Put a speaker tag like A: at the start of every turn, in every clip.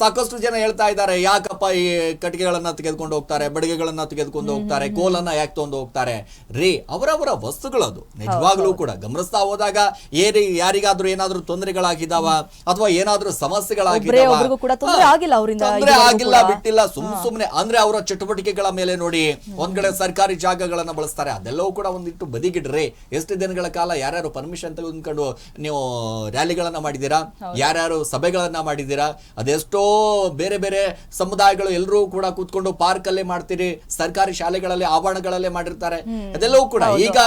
A: ಸಾಕಷ್ಟು ಜನ ಹೇಳ್ತಾ ಇದ್ದಾರೆ ಯಾಕಪ್ಪ ಈ ಕಟ್ಟಿಗೆಗಳನ್ನ ತೆಗೆದುಕೊಂಡು ಹೋಗ್ತಾರೆ ಬಡಿಗೆಗಳನ್ನ ತೆಗೆದುಕೊಂಡು ಹೋಗ್ತಾರೆ ಕೋಲನ್ನ ಯಾಕೆ ತಗೊಂಡು ಹೋಗ್ತಾರೆ? ರೀ ಅವರವರ ವಸ್ತುಗಳದು. ನಿಜವಾಗ್ಲೂ ಕೂಡ ಗಮನಿಸ್ತಾ ಹೋದಾಗ ಏರಿ ಯಾರಿಗಾದ್ರೂ ಏನಾದ್ರೂ ತೊಂದರೆಗಳಾಗಿದಾವ ಅಥವಾ ಏನಾದ್ರೂ ಸಮಸ್ಯೆಗಳಾಗಿದಾವ
B: ತೊಂದ್ರೆ ಆಗಿಲ್ಲ.
A: ಬಿಟ್ಟಿಲ್ಲ ಸುಮ್ ಸುಮ್ನೆ. ಅಂದ್ರೆ ಅವರ ಚಟುವಟಿಕೆಗಳ ಮೇಲೆ ನೋಡಿ ಒಂದ್ ಕಡೆ ಸರ್ಕಾರಿ ಜಾಗಗಳನ್ನ ಬಳಸ್ತಾರೆ ಅದೆಲ್ಲವೂ ಕೂಡ ಒಂದಿಟ್ಟು ಬದಿಗಿಡ್ರಿ. ಎಷ್ಟು ದಿನಗಳ ಕಾಲ ಯಾರ್ಯಾರು ಪರ್ಮಿಷನ್ ತೆಗೆದುಕೊಂಡು ನೀವು ರ್ಯಾಲಿಗಳನ್ನ ಮಾಡಿದೀರಾ ಯಾರ್ಯಾರು ಸಭೆಗಳನ್ನ ಮಾಡಿದೀರಾ ಅದೆಷ್ಟೋ ಬೇರೆ ಬೇರೆ ಸಮುದಾಯಗಳು ಎಲ್ಲರೂ ಕೂಡ ಕೂತ್ಕೊಂಡು ಪಾರ್ಕ್ ಅಲ್ಲೇ ಮಾಡ್ತೀರಿ ಸರ್ಕಾರಿ ಶಾಲೆಗಳಲ್ಲಿ ಆವರಣಗಳಲ್ಲೇ ಮಾಡಿರ್ತಾರೆ. ಅದೆಲ್ಲವೂ ಕೂಡ ಈಗ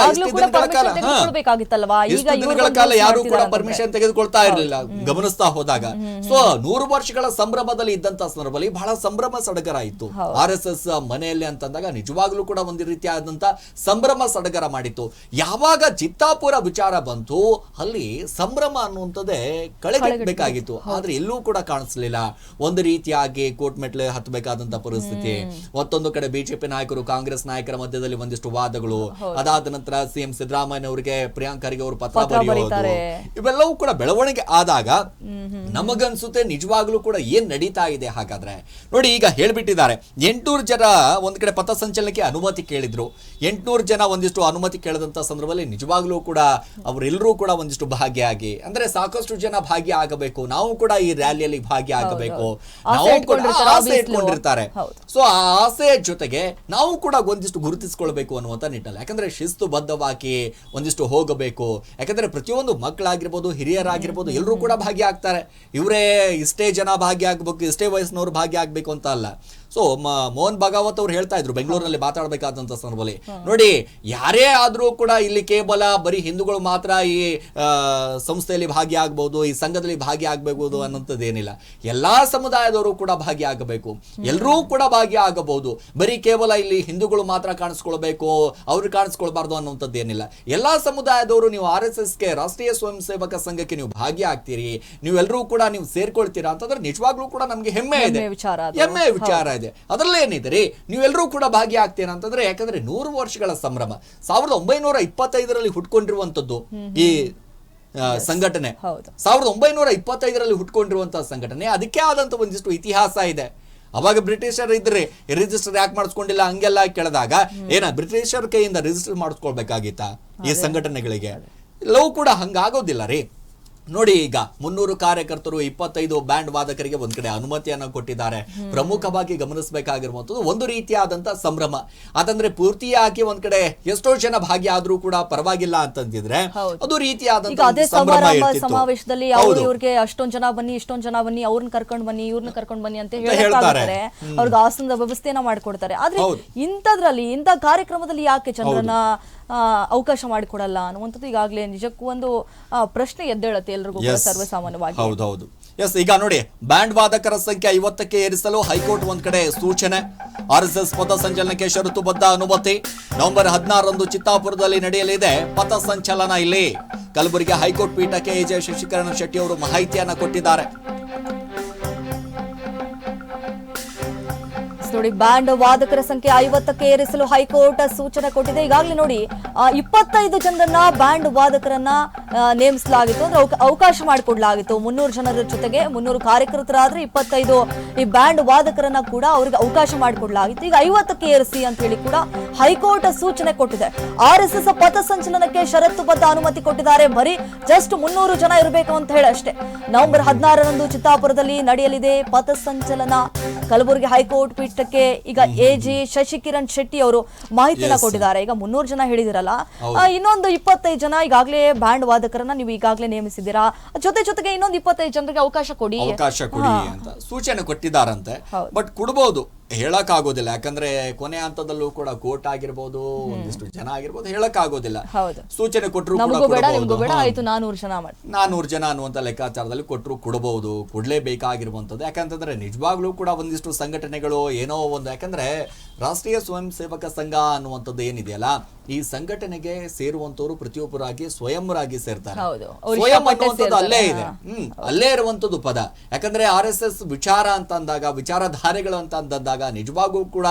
A: ಇಷ್ಟು ದಿನಗಳ ಕಾಲ ಯಾರು ಕೂಡ ಪರ್ಮಿಷನ್ ತೆಗೆದುಕೊಳ್ತಾ ಇರಲಿಲ್ಲ. ಗಮನಿಸ್ತಾ ಹೋದಾಗ. ಸೊ ನೂರು ವರ್ಷಗಳ ಸಂಭ್ರಮದಲ್ಲಿ ಇದ್ದಂತ ಸಂದರ್ಭದಲ್ಲಿ ಬಹಳ ಸಂಭ್ರಮ ಸಡಗರ ಇತ್ತು ಆರ್ ಎಸ್ ಎಸ್ ಮನೆಯಲ್ಲಿ ಅಂತಂದಾಗ ನಿಜವಾಗ್ಲೂ ಕೂಡ ಒಂದು ರೀತಿಯಾದಂತ ಸಂಭ್ರಮ ಸಡಗರ ಮಾಡಿತ್ತು ಯಾವಾಗ ಚಿತ್ತಾಪುರ ವಿಚಾರ ಬಂತು ಅಲ್ಲಿ ಸಂಭ್ರಮ ಅನ್ನುವಂಥದ್ದೇ ಕಳೆಗಟ್ಟಬೇಕಾಗಿತ್ತು. ಆದ್ರೆ ಎಲ್ಲೂ ಕೂಡ ಕಾಣಿಸ್ಲಿಲ್ಲ. ಒಂದು ರೀತಿಯಾಗಿ ಕೋರ್ಟ್ ಮೆಟ್ಲೆ ಹತ್ತಬೇಕಾದಂತಹ ಪರಿಸ್ಥಿತಿ. ಮತ್ತೊಂದು ಕಡೆ ಬಿಜೆಪಿ ನಾಯಕರು ಕಾಂಗ್ರೆಸ್ ನಾಯಕರ ಮಧ್ಯದಲ್ಲಿ ಒಂದಿಷ್ಟು ವಾದಗಳು. ಅದಾದ ನಂತರ ಸಿಎಂ ಸಿದ್ದರಾಮಯ್ಯ ಅವರಿಗೆ ಪ್ರಿಯಾಂಕ್ ಖರ್ಗೆ ಅವರು ಪತ್ರ ಬರೆಯೋದು. ಇವೆಲ್ಲವೂ ಕೂಡ ಬೆಳವಣಿಗೆ ಆದಾಗ ನಮಗನ್ಸುತ್ತೆ ನಿಜವಾಗ್ಲೂ ಕೂಡ ಏನ್ ನಡೀತಾ ಇದೆ ಹಾಗಾದ್ರೆ. ನೋಡಿ ಈಗ ಹೇಳ್ಬಿಟ್ಟಿದ್ದಾರೆ. ಎಂಟ್ನೂರು ಜನ ಒಂದ್ ಕಡೆ ಪಥಸಂಚಲನಕ್ಕೆ ಅನುಮತಿ ಕೇಳಿದ್ರು. ಎಂಟ್ನೂರು ಜನ ಒಂದಿಷ್ಟು ಅನುಮತಿ ಕೇಳದಂತ ಸಂದರ್ಭದಲ್ಲಿ ನಿಜವಾಗ್ಲೂ ಕೂಡ ಅವರೆಲ್ಲರೂ ಕೂಡ ಒಂದಿಷ್ಟು ಭಾಗಿಯಾಗಿ ಅಂದ್ರೆ ಸಾಕಷ್ಟು ಜನ ಭಾಗಿಯಾಗಬೇಕು ನಾವು ಕೂಡ ಈ ರ್ಯಾಲಿಯಲ್ಲಿ ಭಾಗಿಯಾಗಬೇಕು
B: ಆಸೆ
A: ನಾವು ಕೂಡ ಆಸೆ ಇಟ್ಕೊಂಡಿರ್ತಾರೆ. ಸೊ ಆ ಆಸೆಯ ಜೊತೆಗೆ ನಾವು ಕೂಡ ಒಂದಿಷ್ಟು ಗುರುತಿಸ್ಕೊಳ್ಬೇಕು ಅನ್ನುವಂತ ನಿಟ್ಟಲ್ಲಿ. ಯಾಕಂದ್ರೆ ಶಿಸ್ತು ಬದ್ಧವಾಗಿ ಒಂದಿಷ್ಟು ಹೋಗಬೇಕು. ಯಾಕಂದ್ರೆ ಪ್ರತಿಯೊಂದು ಮಕ್ಕಳಾಗಿರ್ಬೋದು ಹಿರಿಯರಾಗಿರ್ಬೋದು ಎಲ್ಲರೂ ಕೂಡ ಭಾಗಿಯಾಗ್ತಾರೆ. ಇವರೇ ಇಷ್ಟೇ ಜನ ಭಾಗಿಯಾಗಬೇಕು ಇಷ್ಟೇ ವಯಸ್ಸಿನವ್ರು ಭಾಗಿಯಾಗಬೇಕು ಅಂತ ಅಲ್ಲ. ಸೊ ಮೋಹನ್ ಭಾಗವತ್ ಅವ್ರು ಹೇಳ್ತಾ ಇದ್ರು ಬೆಂಗಳೂರಿನಲ್ಲಿ ಮಾತಾಡಬೇಕಾದಂತ ಸಂದರ್ಭದಲ್ಲಿ. ನೋಡಿ ಯಾರೇ ಆದ್ರೂ ಕೂಡ ಇಲ್ಲಿ ಕೇವಲ ಬರೀ ಹಿಂದೂಗಳು ಮಾತ್ರ ಈ ಸಂಸ್ಥೆಯಲ್ಲಿ ಭಾಗಿಯಾಗಬಹುದು ಈ ಸಂಘದಲ್ಲಿ ಭಾಗಿಯಾಗಬಹುದು ಅನ್ನೋಂಥದ್ದು ಏನಿಲ್ಲ ಎಲ್ಲಾ ಸಮುದಾಯದವರು ಕೂಡ ಭಾಗಿಯಾಗಬೇಕು. ಎಲ್ಲರೂ ಕೂಡ ಭಾಗಿಯಾಗಬಹುದು. ಬರೀ ಕೇವಲ ಇಲ್ಲಿ ಹಿಂದೂಗಳು ಮಾತ್ರ ಕಾಣಿಸ್ಕೊಳ್ಬೇಕು ಅವ್ರು ಕಾಣಿಸ್ಕೊಳ್ಬಾರ್ದು ಅನ್ನುವಂಥದ್ದೇನಿಲ್ಲ ಎಲ್ಲಾ ಸಮುದಾಯದವರು ನೀವು ಆರ್ ಎಸ್ ಎಸ್ಗೆ ರಾಷ್ಟ್ರೀಯ ಸ್ವಯಂ ಸೇವಕ ಸಂಘಕ್ಕೆ ನೀವು ಭಾಗಿಯಾಗ್ತೀರಿ ನೀವೆಲ್ಲರೂ ಕೂಡ ನೀವು ಸೇರ್ಕೊಳ್ತೀರಾ ಅಂತಂದ್ರೆ ನಿಜವಾಗ್ಲೂ ಕೂಡ ನಮ್ಗೆ ಹೆಮ್ಮೆ ಇದೆ.
B: ಹೆಮ್ಮೆ ವಿಚಾರ ಅದು.
A: ಇದೆ. ಅದರಲ್ಲೇ ಏನಿದೆ ನೀವೆಲ್ಲರೂ ಕೂಡ ಭಾಗಿಯಾಗ್ತೀರಾ ಅಂತಂದ್ರೆ ಯಾಕಂದ್ರೆ ನೂರು ವರ್ಷಗಳ ಸಂಭ್ರಮ. ಸಾವಿರದ ಒಂಬೈನೂರ ಇಪ್ಪತ್ತೈದರಲ್ಲಿ ಹುಟ್ಕೊಂಡಿರುವಂತದ್ದು ಈ ಸಂಘಟನೆ. ಸಾವಿರದ ಒಂಬೈನೂರ ಇಪ್ಪತ್ತೈದರಲ್ಲಿ ಹುಟ್ಕೊಂಡಿರುವಂತಹ ಸಂಘಟನೆ ಅದಕ್ಕೆ ಆದಂತ ಒಂದಿಷ್ಟು ಇತಿಹಾಸ ಇದೆ. ಅವಾಗ ಬ್ರಿಟಿಷರ್ ಇದ್ರೆ ರಿಜಿಸ್ಟರ್ ಯಾಕೆ ಮಾಡಿಸ್ಕೊಂಡಿಲ್ಲ? ಹಂಗೆಲ್ಲ ಕೇಳಿದಾಗ ಏನ ಬ್ರಿಟಿಷರ್ ಕೈಯಿಂದ ರಿಜಿಸ್ಟರ್ ಮಾಡಿಸ್ಕೊಳ್ಬೇಕಾಗಿತ್ತ ಈ ಸಂಘಟನೆಗಳಿಗೆ? ಎಲ್ಲವೂ ಕೂಡ ಹಂಗಾಗೋದಿಲ್ಲ ರೀ. ನೋಡಿ ಈಗ ಮುನ್ನೂರು ಕಾರ್ಯಕರ್ತರು ಇಪ್ಪತ್ತೈದು ಬ್ಯಾಂಡ್ ವಾದಕರಿಗೆ ಒಂದ್ ಕಡೆ ಅನುಮತಿಯನ್ನ ಕೊಟ್ಟಿದ್ದಾರೆ. ಪ್ರಮುಖವಾಗಿ ಗಮನಿಸಬೇಕಾಗಿರುವಂತದ್ದು ಒಂದು ರೀತಿಯಾದಂತ ಸಂಭ್ರಮ. ಅದಂದ್ರೆ ಪೂರ್ತಿಯಾಗಿ ಒಂದ್ ಕಡೆ ಎಷ್ಟೋ ಜನ ಭಾಗಿಯಾದ್ರೂ ಕೂಡ ಪರವಾಗಿಲ್ಲ ಅಂತಂದಿದ್ರೆ ಅದು ರೀತಿಯಾದಂತ
B: ಸಮಾವೇಶದಲ್ಲಿ. ಇವ್ರಿಗೆ ಅಷ್ಟೊಂದ್ ಜನ ಬನ್ನಿ ಇಷ್ಟೊಂದ್ ಜನ ಬನ್ನಿ ಅವ್ರನ್ನ ಕರ್ಕೊಂಡ್ ಬನ್ನಿ ಇವ್ರನ್ನ ಕರ್ಕೊಂಡ್ ಬನ್ನಿ ಅಂತ
A: ಹೇಳ್ತಾರೆ.
B: ಅವ್ರಿಗೆ ಆಸನದ ವ್ಯವಸ್ಥೆನ ಮಾಡ್ಕೊಡ್ತಾರೆ. ಆದ್ರೆ. ಇಂಥದ್ರಲ್ಲಿ ಇಂಥ ಕಾರ್ಯಕ್ರಮದಲ್ಲಿ ಯಾಕೆ ಚಂದ್ರನ ಆ, ಅವಕಾಶ ಮಾಡಿಕೊಡಲ್ಲ ಅನ್ನುವಂಥದ್ದು ಈಗಾಗಲೇ ನಿಜಕ್ಕೂ ಒಂದು ಪ್ರಶ್ನೆ ಎದ್ದೇಳತ್ತೆ. ಎಲ್ರಿಗೂ ಸರ್ವೇ
A: ಸಾಮಾನ್ಯವಾಗಿ
B: ಸರ್ವಸಾಮಾನ್ಯವಾಗಿ
A: ಹೌದೌದು ಎಸ್ ಈಗ ನೋಡಿ ಬ್ಯಾಂಡ್ ವಾದಕರ ಸಂಖ್ಯೆ ಐವತ್ತಕ್ಕೆ ಏರಿಸಲು ಹೈಕೋರ್ಟ್ ಒಂದ್ ಕಡೆ ಸೂಚನೆ. ಆರ್ ಎಸ್ ಎಸ್ ಪಥಸಂಚಲನಕ್ಕೆ ಷರತ್ತುಬದ್ಧ ಅನುಮತಿ. ನವೆಂಬರ್ ಹದಿನಾರರಂದು ಚಿತ್ತಾಪುರದಲ್ಲಿ ನಡೆಯಲಿದೆ ಪಥಸಂಚಲನ ಇಲ್ಲಿ. ಕಲಬುರಗಿ ಹೈಕೋರ್ಟ್ ಪೀಠಕ್ಕೆ ಎ. ಜೆ. ಶಶಿಕರಣ ಶೆಟ್ಟಿ ಅವರು ಮಾಹಿತಿಯನ್ನ ಕೊಟ್ಟಿದ್ದಾರೆ.
B: ನೋಡಿ ಬ್ಯಾಂಡ್ ವಾದಕರ ಸಂಖ್ಯೆ ಐವತ್ತಕ್ಕೆ ಏರಿಸಲು ಹೈಕೋರ್ಟ್ ಸೂಚನೆ ಕೊಟ್ಟಿದೆ. ಈಗಾಗಲೇ ನೋಡಿ ಇಪ್ಪತ್ತೈದು ಜನರನ್ನ ಬ್ಯಾಂಡ್ ವಾದಕರನ್ನ ನೇಮಿಸಲಾಗಿತ್ತು. ಅಂದ್ರೆ ಅವಕ- ಅವಕಾಶ ಮಾಡಿಕೊಡ್ಲಾಗಿತ್ತು. ಮುನ್ನೂರು ಜನರ ಜೊತೆಗೆ ಮುನ್ನೂರು ಕಾರ್ಯಕರ್ತರಾದ್ರೆ ಇಪ್ಪತ್ತೈದು ಈ ಬ್ಯಾಂಡ್ ವಾದಕರನ್ನ ಕೂಡ ಅವ್ರಿಗೆ ಅವಕಾಶ ಮಾಡಿಕೊಡ್ಲಾಗಿತ್ತು. ಈಗ ಐವತ್ತಕ್ಕೆ ಏರಿಸಿ ಅಂತ ಹೇಳಿ ಕೂಡ ಹೈಕೋರ್ಟ್ ಸೂಚನೆ ಕೊಟ್ಟಿದೆ. ಆರ್ ಎಸ್ ಎಸ್ ಪಥಸಂಚಲನಕ್ಕೆ ಷರತ್ತುಬದ್ಧ ಅನುಮತಿ ಕೊಟ್ಟಿದ್ದಾರೆ. ಬರೀ ಜಸ್ಟ್ ಮುನ್ನೂರು ಜನ ಇರಬೇಕು ಅಂತ ಹೇಳಿ ಅಷ್ಟೇ. ನವೆಂಬರ್ ಹದಿನಾರರಂದು ಚಿತ್ತಾಪುರದಲ್ಲಿ ನಡೆಯಲಿದೆ ಪಥಸಂಚಲನ ಕಲಬುರಗಿ ಹೈಕೋರ್ಟ್ ಪೀಠಕ್ಕೆ ಈಗ ಎ ಜಿ ಶಶಿಕಿರಣ್ ಶೆಟ್ಟಿ ಅವರು
A: ಮಾಹಿತಿನ
B: ಕೊಟ್ಟಿದ್ದಾರೆ. ಈಗ ಮುನ್ನೂರು ಜನ ಹೇಳಿದಿರಲ್ಲ. ಇನ್ನೊಂದು ಇಪ್ಪತ್ತೈದು ಜನ ಈಗಾಗಲೇ ಬ್ಯಾಂಡ್ ವಾದಕರನ್ನ ನೀವು ಈಗಾಗಲೇ ನೇಮಿಸಿದ್ದೀರಾ? ಜೊತೆ ಜೊತೆಗೆ ಇನ್ನೊಂದು ಇಪ್ಪತ್ತೈದು ಜನರಿಗೆ ಅವಕಾಶ ಕೊಡಿ.
A: ಅವಕಾಶ ಕೊಡಿ ಅಂತ. ಸೂಚನೆ ಕೊಟ್ಟಿದ್ದಾರಂತೆ. ಬಟ್ ಕೊಡ್ಬೋದು. ಹೇಳಕ್ ಆಗೋದಿಲ್ಲ ಯಾಕಂದ್ರೆ ಕೊನೆ ಹಂತದಲ್ಲೂ ಕೂಡ ಕೋರ್ಟ್ ಆಗಿರ್ಬೋದು ಒಂದಿಷ್ಟು ಜನ ಆಗಿರ್ಬೋದು ಹೇಳಕ್ ಆಗೋದಿಲ್ಲ
B: ಹೌದು.
A: ಸೂಚನೆ ಕೊಟ್ಟರು
B: ನಾನೂರು ಜನ
A: ಅನ್ನುವಂತ ಲೆಕ್ಕಾಚಾರದಲ್ಲಿ ಕೊಟ್ಟರು ಕೊಡಬಹುದು ಕೊಡ್ಲೇಬೇಕಾಗಿರುವಂಥದ್ದು. ಯಾಕಂತಂದ್ರೆ ನಿಜವಾಗ್ಲೂ ಕೂಡ ಒಂದಿಷ್ಟು ಸಂಘಟನೆಗಳು ಏನೋ ಒಂದು ಯಾಕಂದ್ರೆ ರಾಷ್ಟ್ರೀಯ ಸ್ವಯಂ ಸೇವಕ ಸಂಘ ಅನ್ನುವಂಥದ್ದು ಏನಿದೆಯಲ್ಲ ಈ ಸಂಘಟನೆಗೆ ಸೇರುವಂತವರು ಪ್ರತಿಯೊಬ್ಬರಾಗಿ ಸ್ವಯಂರಾಗಿ ಸೇರ್ತಾರೆ. ಸ್ವಯಂ ಅನ್ನುವಂಥದ್ದು ಅಲ್ಲೇ ಇದೆ. ಹ್ಮ್ ಅಲ್ಲೇ ಇರುವಂತದ್ದು ಪದ. ಯಾಕಂದ್ರೆ ಆರ್ ಎಸ್ ಎಸ್ ವಿಚಾರ ಅಂತ ಅಂದಾಗ ವಿಚಾರಧಾರೆಗಳು ಅಂತ ಅಂದಾಗ ನಿಜವಾಗೂ ಕೂಡ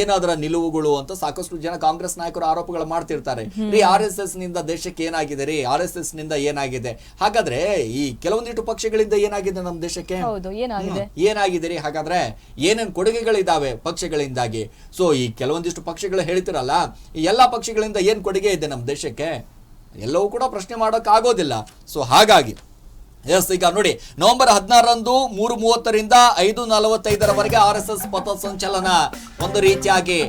A: ಏನಾದ್ರ ನಿಲುವುಗಳು ಅಂತ ಸಾಕಷ್ಟು ಜನ ಕಾಂಗ್ರೆಸ್ ನಾಯಕರು ಆರೋಪಗಳು ಮಾಡ್ತಿರ್ತಾರೆ. ರೀ ಆರ್ ಎಸ್ ಎಸ್ನಿಂದ ದೇಶಕ್ಕೆ ಏನಾಗಿದೆ ರೀ? ಆರ್ ಎಸ್ ಎಸ್ನಿಂದ ಏನಾಗಿದೆ? ಹಾಗಾದ್ರೆ ಈ ಕೆಲವೊಂದಿಷ್ಟು ಪಕ್ಷಗಳಿಂದ ಏನಾಗಿದೆ ನಮ್ಮ ದೇಶಕ್ಕೆ?
B: ಏನಾಗಿದೆ
A: ರೀ? ಹಾಗಾದ್ರೆ ಏನೇನ್ ಕೊಡುಗೆಗಳಿದಾವೆ ಪಕ್ಷಗಳಿಂದಾಗಿ? ಸೊ ಈ ಕೆಲವೊಂದಿಷ್ಟು ಪಕ್ಷಗಳು ಹೇಳ್ತಿರಲ್ಲ ಈ ಎಲ್ಲಾ ಪಕ್ಷಗಳಿಂದ ಏನ್ ಕೊಡುಗೆ ಇದೆ ನಮ್ಮ ದೇಶಕ್ಕೆ? ಎಲ್ಲವೂ ಕೂಡ ಪ್ರಶ್ನೆ ಮಾಡೋಕ್ಕಾಗೋದಿಲ್ಲ. ಸೊ ಹಾಗಾಗಿ ಎಸ್ ಈಗ ನೋಡಿ, ನವೆಂಬರ್ ಹದಿನಾರರಂದು ಮೂರು ಮೂವತ್ತರಿಂದ ಐದು ನಲವತ್ತೈದರವರೆಗೆ ಆರ್ ಎಸ್ ಎಸ್ ಪಥಸಂಚಲನ ಒಂದು ರೀತಿಯಾಗಿ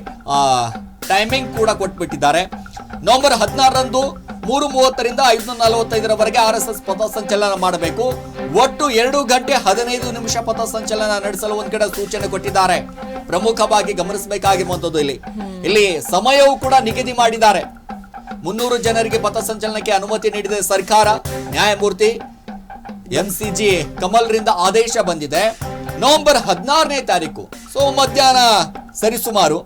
A: ಟೈಮಿಂಗ್ ಕೂಡ ಕೊಟ್ಬಿಟ್ಟಿದ್ದಾರೆ. ನವೆಂಬರ್ ಹದಿನಾರರಂದು ಮೂರು ಮೂವತ್ತರಿಂದ ಐದು ನಲವತ್ತೈದರವರೆಗೆ ಆರ್ ಎಸ್ ಎಸ್ ಪಥಸಂಚಲನ ಮಾಡಬೇಕು. ಒಟ್ಟು ಎರಡು ಗಂಟೆ ಹದಿನೈದು ನಿಮಿಷ ಪಥಸಂಚಲನ ನಡೆಸಲು ಒಂದ್ ಕಡೆ ಸೂಚನೆ ಕೊಟ್ಟಿದ್ದಾರೆ. ಪ್ರಮುಖವಾಗಿ ಗಮನಿಸಬೇಕಾಗಿರುವಂತದ್ದು ಇಲ್ಲಿ. ಇಲ್ಲಿ ಸಮಯವೂ ಕೂಡ ನಿಗದಿ ಮಾಡಿದ್ದಾರೆ. ಮುನ್ನೂರು ಜನರಿಗೆ ಪಥಸಂಚಲನಕ್ಕೆ ಅನುಮತಿ ನೀಡಿದೆ ಸರ್ಕಾರ, ನ್ಯಾಯಮೂರ್ತಿ ಎಂಸಿಜಿ ಕಮಲ್ರಿಂದ ಆದೇಶ ಬಂದಿದೆ. ನವೆಂಬರ್ ಹದಿನಾರನೇ ತಾರೀಕು. ಸೊ ಮಧ್ಯಾಹ್ನ ಸರಿಸುಮಾರು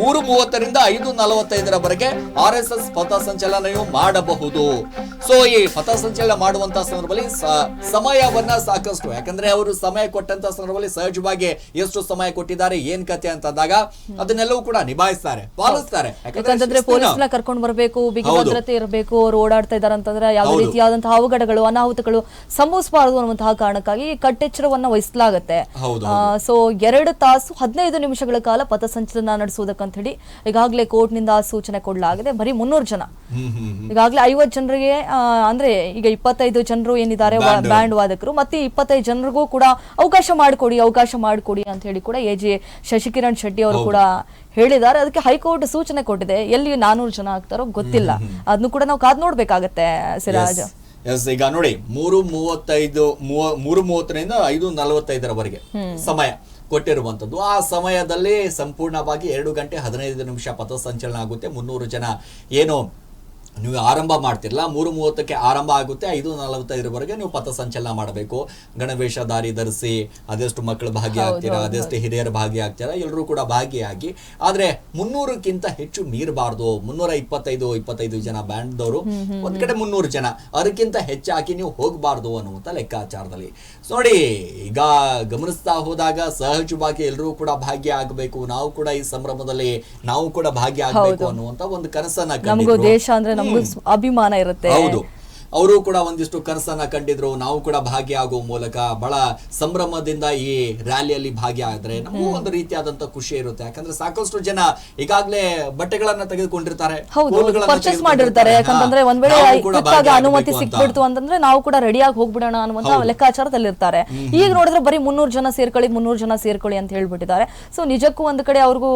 A: ಮೂರು ಮೂವತ್ತರಿಂದ ಐದು ನಲವತ್ತೈದರವರೆಗೆ ಆರ್ ಎಸ್ ಎಸ್ ಪಥಸಂಚಲನೆಯು ಮಾಡಬಹುದು. ಸೊ ಈ ಪಥಸಂಚಲನ ಮಾಡುವಂತಹ ಸಂದರ್ಭದಲ್ಲಿ ಸಮಯವನ್ನ ಸಾಕಷ್ಟು. ಯಾಕಂದ್ರೆ ಅವರು ಸಮಯ ಕೊಟ್ಟಂತ ಸಂದರ್ಭದಲ್ಲಿ ಸಹಜವಾಗಿ ಎಷ್ಟು ಸಮಯ ಕೊಟ್ಟಿದ್ದಾರೆ ಏನ್ ಕತೆ ಅಂತಂದಾಗ ಅದನ್ನೆಲ್ಲವೂ ಕೂಡ ನಿಭಾಯಿಸ್ತಾರೆ ಪಾಲಿಸ್ತಾರೆ. ಯಾಕಂದ್ರೆ
B: ಪೊಲೀಸ್ನ ಕರ್ಕೊಂಡು ಬರಬೇಕು ಬಿಗಿ ಭದ್ರತೆ ಇರಬೇಕು ಅವರು ಓಡಾಡ್ತಾ ಇದಾರೆ ಅಂತಂದ್ರೆ
A: ಯಾವ.
B: ರೀತಿಯಾದಂತಹ ಅವಘಡಗಳು ಅನಾಹುತಗಳು ಸಂಭವಿಸಬಾರದು ಅನ್ನುವಂತಹ ಕಾರಣಕ್ಕಾಗಿ ಕಟ್ಟೆಚ್ಚರವನ್ನ ವಹಿಸಲಾಗುತ್ತೆ. ಸೊ ಎರಡು ತಾಸು ಹದಿನೈದು ನಿಮಿಷಗಳ ಕಾಲ ಪಥಸಂಚಲನ ನಡೆಸುವುದಕ್ಕಂತ ಹೇಳಿ ಈಗಾಗಲೇ ಕೋರ್ಟ್ನಿಂದ ಸೂಚನೆ ಕೊಡಲಾಗಿದೆ. ಬರೀ ಮುನ್ನೂರು ಜನ. ಈಗಾಗಲೇ ಐವತ್ತು ಜನರಿಗೆ ಅಂದ್ರೆ ಈಗ ಇಪ್ಪತ್ತೈದು ಜನರು ಏನಿದ್ದಾರೆ ಬ್ಯಾಂಡ್ ವಾದಕರು. ಮತ್ತೆ ಇಪ್ಪತ್ತೈದು ಜನರಿಗೂ ಕೂಡ ಅವಕಾಶ ಮಾಡಿಕೊಡಿ ಅವಕಾಶ ಮಾಡಿಕೊಡಿ ಅಂತ ಹೇಳಿ ಕೂಡ ಎ ಜೆ ಶಶಿಕಿರಣ್ ಶೆಟ್ಟಿ ಅವರು ಕೂಡ ಹೇಳಿದ್ದಾರೆ. ಅದಕ್ಕೆ ಹೈಕೋರ್ಟ್ ಸೂಚನೆ ಕೊಟ್ಟಿದೆ. ಎಲ್ಲಿ ನಾನೂರು ಜನ ಆಗ್ತಾರೋ ಗೊತ್ತಿಲ್ಲ. ಅದನ್ನು ಕೂಡ ನಾವು ಕಾದ್ ನೋಡ್ಬೇಕಾಗತ್ತೆ ಸಿರಾಜ್.
A: ಎಸ್ ಈಗ ನೋಡಿ ಮೂರು ಮೂವತ್ತೈದು ಮೂವ- ಮೂರು ಮೂವತ್ತರಿಂದ ಐದು ನಲವತ್ತೈದರವರೆಗೆ ಸಮಯ ಕೊಟ್ಟಿರುವಂತದ್ದು ಆ ಸಮಯದಲ್ಲಿ ಸಂಪೂರ್ಣವಾಗಿ ಎರಡು ಗಂಟೆ ಹದಿನೈದು ನಿಮಿಷ ಪಥಸಂಚಲನ ಆಗುತ್ತೆ. ಮುನ್ನೂರು ಜನ ಏನು ನೀವು ಆರಂಭ ಮಾಡ್ತಿರಲ್ಲ ಮೂರು ಮೂವತ್ತಕ್ಕೆ ಆರಂಭ ಆಗುತ್ತೆ ಐದು ನಲವತ್ತೈದರವರೆಗೆ ನೀವು ಪಥಸಂಚಲನ ಮಾಡಬೇಕು. ಗಣವೇಶ ದಾರಿ ಧರಿಸಿ ಅದೆಷ್ಟು ಮಕ್ಕಳು ಭಾಗಿಯಾಗ್ತೀರಾ ಅದೆಷ್ಟು ಹಿರಿಯರು ಭಾಗಿಯಾಗ್ತೀರಾ ಎಲ್ಲರೂ ಕೂಡ ಭಾಗಿಯಾಗಿ. ಆದ್ರೆ ಮುನ್ನೂರಕ್ಕಿಂತ ಹೆಚ್ಚು ಮೀರಬಾರ್ದು. ಮುನ್ನೂರ ಇಪ್ಪತ್ತೈದು ಇಪ್ಪತ್ತೈದು ಜನ ಬ್ಯಾಂಡ್ದವರು ಒಂದ್ ಕಡೆ ಮುನ್ನೂರು ಜನ. ಅದಕ್ಕಿಂತ ಹೆಚ್ಚಾಗಿ ನೀವು ಹೋಗಬಾರ್ದು ಅನ್ನುವಂಥ ಲೆಕ್ಕಾಚಾರದಲ್ಲಿ. ನೋಡಿ ಈಗ ಗಮನಿಸ್ತಾ ಹೋದಾಗ ಸಹಜವಾಗಿ ಎಲ್ಲರೂ ಕೂಡ ಭಾಗಿಯಾಗಬೇಕು. ನಾವು ಕೂಡ ಈ ಸಂಭ್ರಮದಲ್ಲಿ ನಾವು ಕೂಡ ಭಾಗಿಯಾಗಬೇಕು ಅನ್ನುವಂತ ಒಂದು ಕನಸನ್ನ.
B: ದೇಶ ಅಂದ್ರೆ ನಮಗೂ ಅಭಿಮಾನ ಇರುತ್ತೆ.
A: ಹೌದು. ಅವರು ಕೂಡ ಒಂದಿಷ್ಟು ಕನಸನ್ನ ಕಂಡಿದ್ರು. ನಾವು ಕೂಡ ಭಾಗಿಯಾಗುವ ಮೂಲಕ ಬಹಳ ಸಂಭ್ರಮದಿಂದ ಈ ರ್ಯಾಲಿಯಲ್ಲಿ ಭಾಗಿಯಾದ್ರೆ ನಮಗೂ ಒಂದು ರೀತಿಯಾದಂತ ಖುಷಿ ಇರುತ್ತೆ. ಯಾಕಂದ್ರೆ ಸಾಕಷ್ಟು ಜನ ಈಗಾಗಲೇ ಬಟ್ಟೆಗಳನ್ನ ತೆಗೆದುಕೊಂಡಿರ್ತಾರೆ
B: ಪರ್ಚೇಸ್ ಮಾಡಿರ್ತಾರೆ. ಯಾಕಂತಂದ್ರೆ ಒಂದ್ ವೇಳೆ ಅನುಮತಿ. ಸಿಕ್ಬಿಡ್ತು ಅಂತಂದ್ರೆ ನಾವು ಕೂಡ ರೆಡಿಯಾಗಿ ಹೋಗ್ಬಿಡೋಣ ಅನ್ನುವಂತ ಲೆಕ್ಕಾಚಾರದಲ್ಲಿ ಇರ್ತಾರೆ ಈಗ ನೋಡಿದ್ರೆ ಬರೀ ಮುನ್ನೂರು ಜನ ಸೇರ್ಕೊಳ್ಳಿ ಮುನ್ನೂರು ಜನ ಸೇರ್ಕೊಳ್ಳಿ ಅಂತ ಹೇಳ್ಬಿಟ್ಟಿದ್ದಾರೆ. ಸೊ ನಿಜಕ್ಕೂ ಒಂದ್ ಕಡೆ ಅವ್ರಿಗೂ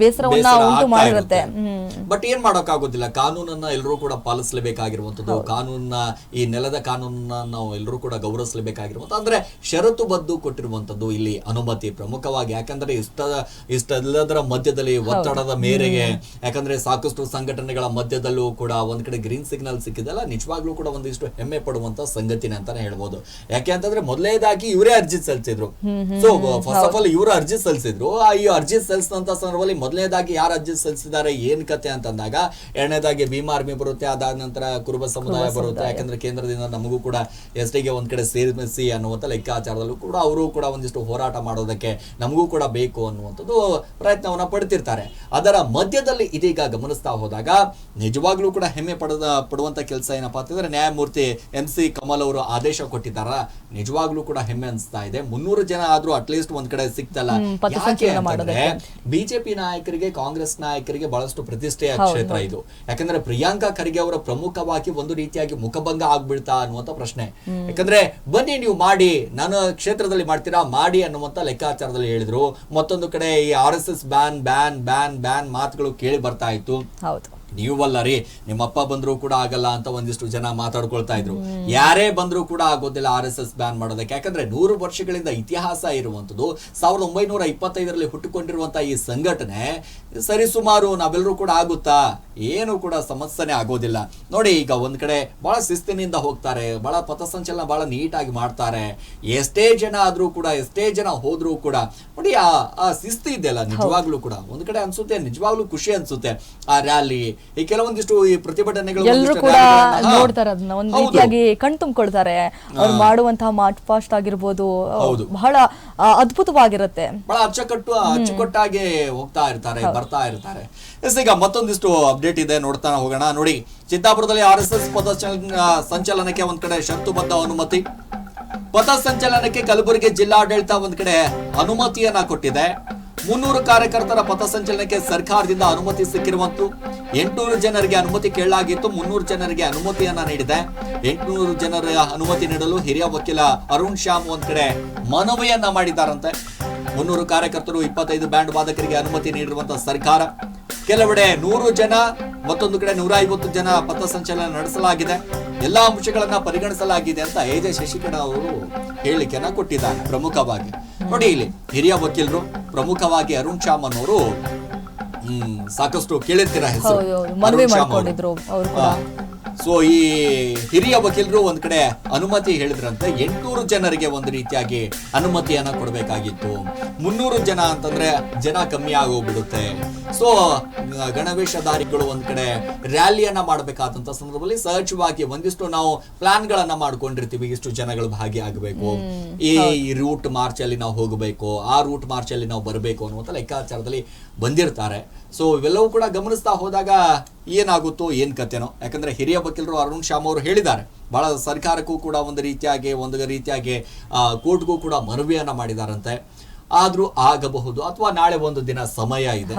B: ಬೇಸರವನ್ನ ಉಂಟು ಮಾಡಿರುತ್ತೆ.
A: ಬಟ್ ಏನ್ ಮಾಡೋಕ್ಕಾಗೋದಿಲ್ಲ. ಕಾನೂನನ್ನ ಎಲ್ಲರೂ ಕೂಡ ಪಾಲಿಸಲೇಬೇಕಾಗಿರುವಂತದ್ದು ಕಾನೂನನ್ನ ಈ ನೆಲದ ಕಾನೂನನ್ನ ನಾವು ಎಲ್ಲರೂ ಕೂಡ ಗೌರವಿಸಲೇಬೇಕಾಗಿರುವಂತ ಅಂದ್ರೆ ಷರತ್ತುಬದ್ದು ಕೊಟ್ಟಿರುವಂತದ್ದು ಇಲ್ಲಿ ಅನುಮತಿ ಪ್ರಮುಖವಾಗಿ. ಯಾಕಂದ್ರೆ ಇಷ್ಟ ಇಷ್ಟದರ ಮಧ್ಯದಲ್ಲಿ ಒತ್ತಡದ ಮೇರೆಗೆ ಯಾಕಂದ್ರೆ ಸಾಕಷ್ಟು ಸಂಘಟನೆಗಳ ಮಧ್ಯದಲ್ಲೂ ಕೂಡ ಒಂದ್ ಕಡೆ ಗ್ರೀನ್ ಸಿಗ್ನಲ್ ಸಿಕ್ಕಿದಲ್ಲ ನಿಜವಾಗ್ಲೂ ಕೂಡ ಒಂದಿಷ್ಟು ಹೆಮ್ಮೆ ಪಡುವಂತ ಸಂಗತಿನೇ ಅಂತಾನೆ ಹೇಳ್ಬೋದು. ಯಾಕೆ ಅಂತಂದ್ರೆ ಮೊದಲನೇದಾಗಿ ಇವರೇ ಅರ್ಜಿ ಸಲ್ಲಿಸಿದ್ರು. ಸೊ ಫಸ್ಟ್ ಆಫ್ ಆಲ್ ಇವರು ಅರ್ಜಿ ಸಲ್ಲಿಸಿದ್ರು. ಆ ಈ ಅರ್ಜಿ ಸಲ್ಲಿಸಿದಂತ ಸಂದರ್ಭದಲ್ಲಿ ಮೊದಲನೇದಾಗಿ ಯಾರು ಅರ್ಜಿ ಸಲ್ಲಿಸಿದ್ದಾರೆ ಏನ್ ಕತೆ ಅಂತಂದಾಗ ಎರಡನೇದಾಗಿ ಭೀಮಾ ಆರ್ಮಿ ಬರುತ್ತೆ ಅದಾದ ನಂತರ ಕುರುಬ ಸಮುದಾಯ ಬರುತ್ತೆ ಯಾಕಂದ್ರೆ ಕೇಂದ್ರದಿಂದ ನಮಗೂ ಕೂಡ ಎಸ್ ಟಿಗೆ ಒಂದ್ ಕಡೆ ಸೇರಿಸಿ ಅನ್ನುವಂತ ಲೆಕ್ಕಾಚಾರದಲ್ಲೂ ಕೂಡ ಅವರು ಕೂಡ ಒಂದಿಷ್ಟು ಹೋರಾಟ ಮಾಡೋದಕ್ಕೆ ನಮಗೂ ಕೂಡ ಬೇಕು ಅನ್ನುವಂಥದ್ದು ಪ್ರಯತ್ನವನ್ನ ಪಡ್ತಿರ್ತಾರೆ. ಅದರ ಮಧ್ಯದಲ್ಲಿ ಇದೀಗ ಗಮನಿಸ್ತಾ ಹೋದಾಗ ನಿಜವಾಗ್ಲೂ ಕೂಡ ಹೆಮ್ಮೆ ಪಡೆದ ಪಡುವಂತ ಕೆಲಸ ಏನಪ್ಪಾ ಅಂತಂದ್ರೆ ನ್ಯಾಯಮೂರ್ತಿ ಎಂ ಸಿ ಕಮಲ್ ಅವರು ಆದೇಶ ಕೊಟ್ಟಿದ್ದಾರ. ನಿಜವಾಗ್ಲೂ ಕೂಡ ಹೆಮ್ಮೆ ಅನಿಸ್ತಾ ಇದೆ. ಮುನ್ನೂರು ಜನ ಆದ್ರೂ ಅಟ್ಲೀಸ್ಟ್ ಒಂದ್ ಕಡೆ ಸಿಕ್ತಲ್ಲ.
B: ಹ್ಮ್,
A: ಯಾಕೆ ಅಂತಂದ್ರೆ ಬಿಜೆಪಿ ನಾಯಕರಿಗೆ ಕಾಂಗ್ರೆಸ್ ನಾಯಕರಿಗೆ ಬಹಳಷ್ಟು ಪ್ರತಿಷ್ಠೆಯ ಕ್ಷೇತ್ರ ಇದು. ಯಾಕಂದ್ರೆ ಪ್ರಿಯಾಂಕಾ ಖರ್ಗೆ ಅವರ ಪ್ರಮುಖವಾಗಿ ಒಂದು ರೀತಿಯಾಗಿ ಮುಖಭಂಗ ಆಗ್ಬಿಡ್ತಾ ಅನ್ನುವಂತ ಪ್ರಶ್ನೆ. ಯಾಕಂದ್ರೆ ಬನ್ನಿ ನೀವು ಮಾಡಿ, ನಾನು ಕ್ಷೇತ್ರದಲ್ಲಿ ಮಾಡ್ತೀರಾ, ಮಾಡಿ ಅನ್ನುವಂತ ಲೆಕ್ಕಾಚಾರದಲ್ಲಿ ಹೇಳಿದ್ರು. ಮತ್ತೊಂದು ಕಡೆ ಈ R S S ban ban ban ban ಮಾತುಗಳು ಕೇಳಿ ಬರ್ತಾ ಇತ್ತು.
B: ಹೌದು.
A: ನೀವಲ್ಲ ರೀ ನಿಮ್ಮಪ್ಪ ಬಂದರೂ ಕೂಡ ಆಗಲ್ಲ ಅಂತ ಒಂದಿಷ್ಟು ಜನ ಮಾತಾಡ್ಕೊಳ್ತಾ ಇದ್ರು. ಯಾರೇ ಬಂದರೂ ಕೂಡ ಆಗೋದಿಲ್ಲ ಆರ್ ಎಸ್ ಎಸ್ ಬ್ಯಾನ್ ಮಾಡೋದಕ್ಕೆ. ಯಾಕಂದ್ರೆ ನೂರು ವರ್ಷಗಳಿಂದ ಇತಿಹಾಸ ಇರುವಂತದ್ದು ಸಾವಿರದ ಒಂಬೈನೂರ ಇಪ್ಪತ್ತೈದರಲ್ಲಿ ಹುಟ್ಟಿಕೊಂಡಿರುವಂತಹ ಈ ಸಂಘಟನೆ ಸರಿಸುಮಾರು ನಾವೆಲ್ಲರೂ ಕೂಡ ಆಗುತ್ತಾ? ಏನು ಕೂಡ ಸಮಸ್ಯೆನೇ ಆಗೋದಿಲ್ಲ. ನೋಡಿ, ಈಗ ಒಂದ್ ಕಡೆ ಬಹಳ ಶಿಸ್ತಿನಿಂದ ಹೋಗ್ತಾರೆ, ಬಹಳ ಪಥಸಂಚಲನ ಬಹಳ ನೀಟಾಗಿ ಮಾಡ್ತಾರೆ. ಎಷ್ಟೇ ಜನ ಆದ್ರೂ ಕೂಡ, ಎಷ್ಟೇ ಜನ ಹೋದ್ರೂ ಕೂಡ, ನೋಡಿ, ಆ ಶಿಸ್ತು ಇದೆಯಲ್ಲ ನಿಜವಾಗ್ಲೂ ಕೂಡ. ಒಂದ್ ಕಡೆ ಅನ್ಸುತ್ತೆ, ನಿಜವಾಗ್ಲೂ ಖುಷಿ ಅನ್ಸುತ್ತೆ. ಆ ರ್ಯಾಲಿ ಈ ಕೆಲವೊಂದಿಷ್ಟು ಈ ಪ್ರತಿಭಟನೆಗಳು
B: ಎಲ್ಲರೂ
A: ಒಂದಿಷ್ಟು
B: ಕೂಡ
A: ಹಾ.
B: ನೋಡ್ತಾರೆ ಅದನ್ನ ಒಂದ್
A: ಹೌದು.
B: ರೀತಿಯಾಗಿ ಕಣ್ ತುಂಬಿಕೊಳ್ತಾರೆ. ಅವ್ರು ಮಾಡುವಂತಹ ಮಾರ್ಚ್ ಪಾಸ್ಟ್ ಆಗಿರ್ಬೋದು
A: ಹೌದು.
B: ಬಹಳ ಆ, ಅದ್ಭುತವಾಗಿರುತ್ತೆ.
A: ಬಹಳ ಅಚ್ಚಕಟ್ಟು ಅಚ್ಚುಕಟ್ಟಾಗಿ ಹೋಗ್ತಾ ಇರ್ತಾರೆ ಬರ್ತಾ ಇರ್ತಾರೆ. ಎಸ್ ಈಗ ಮತ್ತೊಂದಿಷ್ಟು ಅಪ್ಡೇಟ್ ಇದೆ ನೋಡ್ತಾ ಹೋಗೋಣ. ನೋಡಿ ಚಿತ್ತಾಪುರದಲ್ಲಿ ಆರ್ ಎಸ್ ಎಸ್ ಪಥ ಸಂಚಲನಕ್ಕೆ ಒಂದ್ ಕಡೆ ಷರತ್ತುಬದ್ಧ ಅನುಮತಿ. ಪಥ ಸಂಚಲನಕ್ಕೆ ಕಲಬುರಗಿ ಜಿಲ್ಲಾಡಳಿತ ಒಂದ್ ಕಡೆ ಅನುಮತಿಯನ್ನ ಕೊಟ್ಟಿದೆ. ಮುನ್ನೂರು ಕಾರ್ಯಕರ್ತರ ಪಥಸಂಚಲನಕ್ಕೆ ಸರ್ಕಾರದಿಂದ ಅನುಮತಿ ಸಿಕ್ಕಿರುವಂತು ಎಂಟುನೂರು ಜನರಿಗೆ ಅನುಮತಿ ಕೇಳಲಾಗಿತ್ತು. ಮುನ್ನೂರು ಜನರಿಗೆ ಅನುಮತಿಯನ್ನ ನೀಡಿದೆ. ಎಂಟುನೂರು ಜನರ ಅನುಮತಿ ನೀಡಲು ಹಿರಿಯ ವಕೀಲ ಅರುಣ್ ಶ್ಯಾಮ್ ಒಂದ್ ಕಡೆ ಮನವಿಯನ್ನ ಮಾಡಿದ್ದಾರಂತೆ. ಮುನ್ನೂರು ಕಾರ್ಯಕರ್ತರು ಇಪ್ಪತ್ತೈದು ಬ್ಯಾಂಡ್ ವಾದಕರಿಗೆ ಅನುಮತಿ ನೀಡಿರುವಂತಹ ಸರ್ಕಾರ. ಕೆಲವೆಡೆ ನೂರು ಜನ, ಮತ್ತೊಂದು ಕಡೆ ನೂರ ಐವತ್ತು ಜನ ಪಥಸಂಚಲನ ನಡೆಸಲಾಗಿದೆ. ಎಲ್ಲಾ ಅಂಶಗಳನ್ನ ಪರಿಗಣಿಸಲಾಗಿದೆ ಅಂತ ಎ ಜೆ ಶಶಿಕಲಾ ಅವರು ಹೇಳಿಕೆಯನ್ನ ಕೊಟ್ಟಿದ್ದಾರೆ ಪ್ರಮುಖವಾಗಿ. ನೋಡಿ ಇಲ್ಲಿ ಹಿರಿಯ ವಕೀಲರು ಪ್ರಮುಖವಾಗಿ ಅರುಣ್ ಶ್ಯಾಮ್ ಅನ್ನೋರು ಹ್ಮ್ ಸಾಕಷ್ಟು ಕೇಳಿರ್ತೀರ ಹೆಸರು. ಮದುವೆ ಶ್ಯಾಮ್ ಅವರು.
B: ಕೂಡ.
A: ಸೊ ಈ ಹಿರಿಯ ವಕೀಲರು ಒಂದ್ ಕಡೆ ಅನುಮತಿ ಹೇಳಿದ್ರಂತೆ. ಎಂಟುನೂರು ಜನರಿಗೆ ಒಂದು ರೀತಿಯಾಗಿ ಅನುಮತಿಯನ್ನ ಕೊಡಬೇಕಾಗಿತ್ತು. ಮುನ್ನೂರು ಜನ ಅಂತಂದ್ರೆ ಜನ ಕಮ್ಮಿ ಆಗೋಗ್ಬಿಡುತ್ತೆ. ಸೊ ಗಣವೇಶಧಾರಿಗಳು ಒಂದ್ ಕಡೆ ರ್ಯಾಲಿಯನ್ನ ಮಾಡಬೇಕಾದಂತ ಸಂದರ್ಭದಲ್ಲಿ ಸಹಜವಾಗಿ ಒಂದಿಷ್ಟು ನಾವು ಪ್ಲಾನ್ ಗಳನ್ನ ಮಾಡ್ಕೊಂಡಿರ್ತೀವಿ. ಇಷ್ಟು ಜನಗಳು ಭಾಗಿಯಾಗಬೇಕು. ಈ ರೂಟ್ ಮಾರ್ಚ್ ಅಲ್ಲಿ ನಾವು ಹೋಗಬೇಕು. ಆ ರೂಟ್ ಮಾರ್ಚ್ ಅಲ್ಲಿ ನಾವು ಬರಬೇಕು ಅನ್ನುವಂತ ಲೆಕ್ಕಾಚಾರದಲ್ಲಿ ಬಂದಿರ್ತಾರೆ. ಸೊ ಇವೆಲ್ಲವೂ ಕೂಡ ಗಮನಿಸ್ತಾ ಹೋದಾಗ ಏನಾಗುತ್ತೋ ಏನ್ ಕತೆನೋ. ಯಾಕಂದ್ರೆ ಹಿರಿಯ ವಕೀಲರು ಅರುಣ್ ಶ್ಯಾಮ್ ಅವರು ಹೇಳಿದ್ದಾರೆ. ಬಹಳ ಸರ್ಕಾರಕ್ಕೂ ಕೂಡ ಒಂದು ರೀತಿಯಾಗಿ ಒಂದು ರೀತಿಯಾಗಿ ಕೋರ್ಟ್ಗೂ ಕೂಡ ಮನವಿಯನ್ನು ಮಾಡಿದಾರಂತೆ ಆದ್ರೂ ಆಗಬಹುದು ಅಥವಾ ನಾಳೆ ಒಂದು ದಿನ ಸಮಯ ಇದೆ.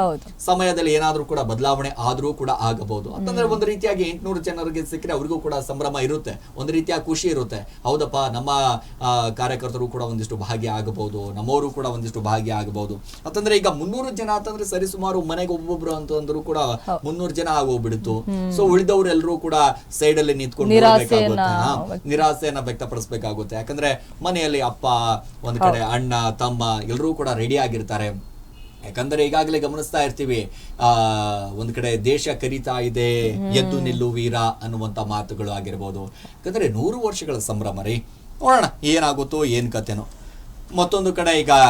A: ಸಮಯದಲ್ಲಿ ಏನಾದ್ರೂ ಕೂಡ ಬದಲಾವಣೆ ಆದ್ರೂ ಕೂಡ ಆಗಬಹುದು. ಅಂತಂದ್ರೆ ಒಂದು ರೀತಿಯಾಗಿ ಎಂಟ್ನೂರು ಜನರಿಗೆ ಸಿಕ್ಕರೆ ಅವ್ರಿಗೂ ಕೂಡ ಸಂಭ್ರಮ ಇರುತ್ತೆ. ಒಂದು ರೀತಿಯ ಖುಷಿ ಇರುತ್ತೆ. ಹೌದಪ್ಪ ನಮ್ಮ ಕಾರ್ಯಕರ್ತರು ಕೂಡ ಒಂದಿಷ್ಟು ಭಾಗ್ಯ ಆಗಬಹುದು. ನಮ್ಮವರು ಕೂಡ ಒಂದಿಷ್ಟು ಭಾಗ್ಯ ಆಗಬಹುದು. ಅಂತಂದ್ರೆ ಈಗ ಮುನ್ನೂರು ಜನ ಅಂತಂದ್ರೆ ಸರಿಸುಮಾರು ಮನೆಗೆ ಒಬ್ಬೊಬ್ರು ಅಂತಂದ್ರು ಕೂಡ ಮುನ್ನೂರು ಜನ ಆಗೋಗ್ಬಿಡ್ತು. ಸೊ ಉಳಿದವರೆಲ್ಲರೂ ಕೂಡ ಸೈಡ್ ಅಲ್ಲಿ ನಿಂತ್ಕೊಂಡು. ನಿರಾಸೆಯನ್ನ ವ್ಯಕ್ತಪಡಿಸಬೇಕಾಗುತ್ತೆ. ಯಾಕಂದ್ರೆ ಮನೆಯಲ್ಲಿ ಅಪ್ಪ ಒಂದ್ ಕಡೆ ಅಣ್ಣ ತಮ್ಮ ಎಲ್ಲರೂ ಕೂಡ ರೆಡಿ ಆಗಿರ್ತಾರೆ. ಯಾಕಂದ್ರೆ ಈಗಾಗಲೇ ಗಮನಿಸ್ತಾ ಇರ್ತೀವಿ ಆ ಒಂದ್ ಕಡೆ ದೇಶ ಕರೀತಾ ಇದೆ ಎದ್ದು ನಿಲ್ಲು ವೀರ ಅನ್ನುವಂತ ಮಾತುಗಳು ಆಗಿರ್ಬೋದು. ಯಾಕಂದ್ರೆ ನೂರು ವರ್ಷಗಳ ಸಂಭ್ರಮ ರೀ. ನೋಡೋಣ ಏನಾಗುತ್ತೋ ಏನ್ ಕತೆನೋ ಮತ್ತೊಂದು ಕಡೆ ಈಗ